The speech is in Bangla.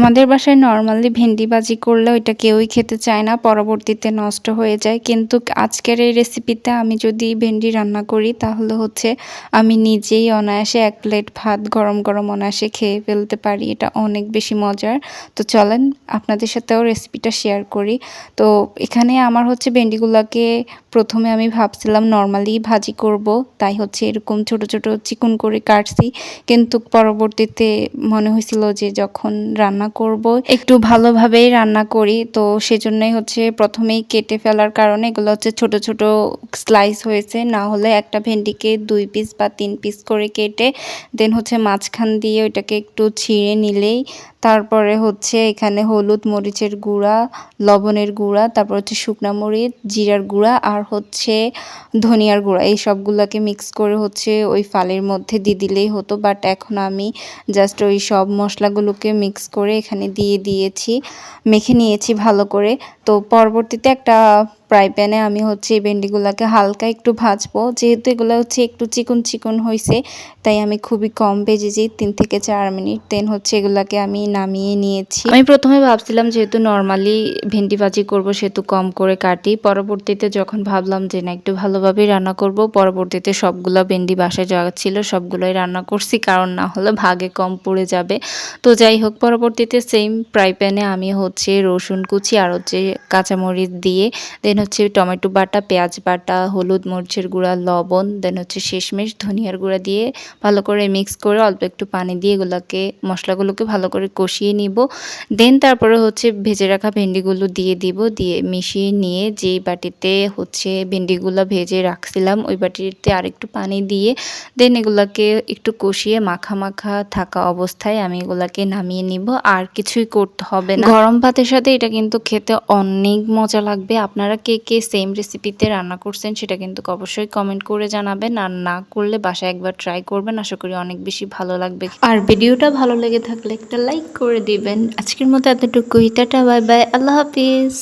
আমাদের বাসায় নর্মালি ভেন্ডি ভাজি করলে ওইটা কেউই খেতে চায় না, পরবর্তীতে নষ্ট হয়ে যায়। কিন্তু আজকের এই রেসিপিতে আমি যদি ভেন্ডি রান্না করি, তাহলে হচ্ছে আমি নিজেই অনায়াসে এক প্লেট ভাত গরম গরম অনায়াসে খেয়ে ফেলতে পারি, এটা অনেক বেশি মজার। তো চলেন, আপনাদের সাথেও রেসিপিটা শেয়ার করি। তো এখানে আমার হচ্ছে ভেন্ডিগুলোকে প্রথমে আমি ভাবছিলাম নর্মালি ভাজি করব, তাই হচ্ছে এরকম ছোট ছোট চিকন করে কাটছি। কিন্তু পরবর্তীতে মনে হয়েছিল যে যখন রান্না করব। একটু ভালোভাবেই রান্না করি, তো সেজন্যই হচ্ছে প্রথমেই কেটে ফেলার কারণে এগুলো হচ্ছে ছোট ছোট স্লাইস হয়েছে। না হলে একটা ভেন্ডিকে দুই পিস বা তিন পিস করে কেটে দেন হচ্ছে মাঝখান দিয়ে ওইটাকে একটু ছিঁড়ে নিলেই, তারপরে হচ্ছে এখানে হলুদ মরিচের গুঁড়া, লবণের গুঁড়া, তারপর হচ্ছে শুকনা মরিচ, জিরার গুঁড়া আর হচ্ছে ধনিয়ার গুঁড়া। এই সবগুলোকে মিক্স করে হচ্ছে ওই ফালের মধ্যে দিয়ে দিলেই হতো বাট এখন আমি জাস্ট ওই সব মশলাগুলোকে মিক্স করে এখানে দিয়ে দিয়েছি। মেখে নিয়েছি ভালো করে। তো পরবর্তীতে একটা ফ্রাই প্যানে আমি হচ্ছে এই ভেন্ডিগুলোকে হালকা একটু ভাজবো। যেহেতু এগুলো হচ্ছে একটু চিকন চিকন হয়েছে তাই আমি খুবই কম ভেজেছি তিন থেকে চার মিনিট দেন হচ্ছে এগুলোকে আমি নামিয়ে নিয়েছি। আমি প্রথমে ভাবছিলাম যেহেতু নর্মালি ভেন্ডি ভাজি করব, সেহেতু কম করে কাটি। পরবর্তীতে যখন ভাবলাম যে না, একটু ভালোভাবেই রান্না করব, পরবর্তীতে সবগুলো ভেন্ডি বাসায় যাওয়া ছিল, সবগুলোই রান্না করছি, কারণ না হলে ভাগে কম পড়ে যাবে। তো যাই হোক, পরবর্তীতে সেম ফ্রাই প্যানে আমি হচ্ছে রসুন কুচি আর হচ্ছে কাঁচামরিচ দিয়ে দেন হচ্ছে টমেটো বাটা, পেঁয়াজ বাটা, হলুদ মরিচের গুঁড়া, লবণ দেন হচ্ছে শেষমেশ ধনিয়ার গুঁড়া দিয়ে ভালো করে মিক্স করে অল্প একটু পানি দিয়ে এগুলোকে, মশলাগুলোকে ভালো করে কষিয়ে নিব। দেন তারপরে হচ্ছে ভেজে রাখা ভেন্ডিগুলো দিয়ে দিব, দিয়ে মিশিয়ে নিয়ে যেই বাটিতে হচ্ছে ভেন্ডিগুলো ভেজে রাখছিলাম, ওই বাটিতে আরেকটু পানি দিয়ে দেন এগুলোকে একটু কষিয়ে মাখা মাখা থাকা অবস্থায় আমি এগুলাকে নামিয়ে নিব। আর কিছুই করতে হবে না। গরম ভাতের সাথে এটা কিন্তু খেতে অনেক মজা লাগবে। আপনারা কে কে সেম রেসিপিতে রান্না করছেন সেটা কিন্তু অবশ্যই কমেন্ট করে জানাবেন। আর না করলে বাসায় একবার ট্রাই করবেন। আশা করি অনেক বেশি ভালো লাগবে। আর ভিডিওটা ভালো লেগে থাকলে একটা লাইক করে দিবেন। আজকের মতো এতটুকুই। টাটা বাই বাই আল্লাহ হাফিজ।